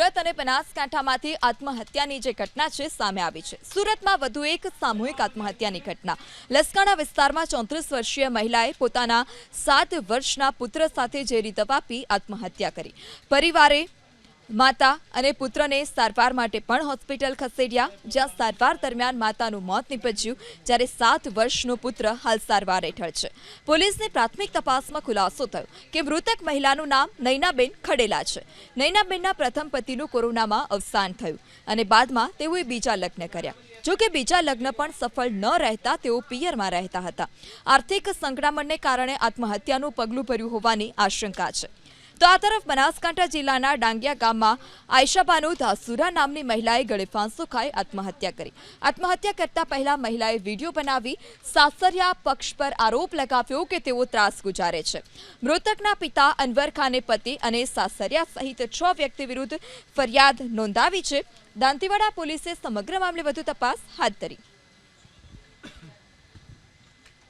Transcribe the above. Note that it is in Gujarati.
સુરત અને બનાસકાંઠામાંથી આત્મહત્યાની જે ઘટના છે, સામે આવી છે. સુરતમાં વધુ એક સામૂહિક આત્મહત્યાની ઘટના. લસકાણા વિસ્તારમાં ચોત્રીસ વર્ષીય મહિલાએ પોતાના સાત વર્ષના પુત્ર સાથે ઝેરી દવા પી આત્મહત્યા કરી. પરિવારે માતા અને પુત્રને સારવાર માટે પણ હોસ્પિટલ ખસેડ્યા, જ્યાં સારવાર દરમિયાન માતાનું મોત નીપજ્યું, જ્યારે સાત વર્ષનો પુત્ર હાલ સારવાર હેઠળ છે. પોલીસની પ્રાથમિક તપાસમાં ખુલાસો થયો કે મૃતક મહિલાનું નામ નૈનાબેન ખડેલા છે. નૈનાબેનના પ્રથમ પતિનું કોરોનામાં અવસાન થયું અને બાદમાં તેઓએ બીજા લગ્ન કર્યા. જો કે બીજા લગ્ન પણ સફળ ન રહેતા તેઓ પિયરમાં રહેતા હતા. આર્થિક સંકળામણને કારણે આત્મહત્યાનું પગલું ભર્યું હોવાની આશંકા છે. તો આ તરફ બનાસકાંઠા જિલ્લાના ડાંગિયા ગામમાં આયશાબાનુ ધાસુરા નામની મહિલાએ ગળે ફાંસો ખાઈ આત્મહત્યા કરી. આત્મહત્યા કરતા પહેલા મહિલાએ વીડિયો બનાવી સાસરિયા પક્ષ પર આરોપ લગાવ્યો કે તેઓ ત્રાસ ગુજારે છે. મૃતકના પિતા અનવર ખાને પતિ અને સાસરિયા સહિત છ વ્યક્તિ વિરુદ્ધ ફરિયાદ નોંધાવી છે. દાંતીવાડા પોલીસે સમગ્ર મામલે વધુ તપાસ હાથ ધરી.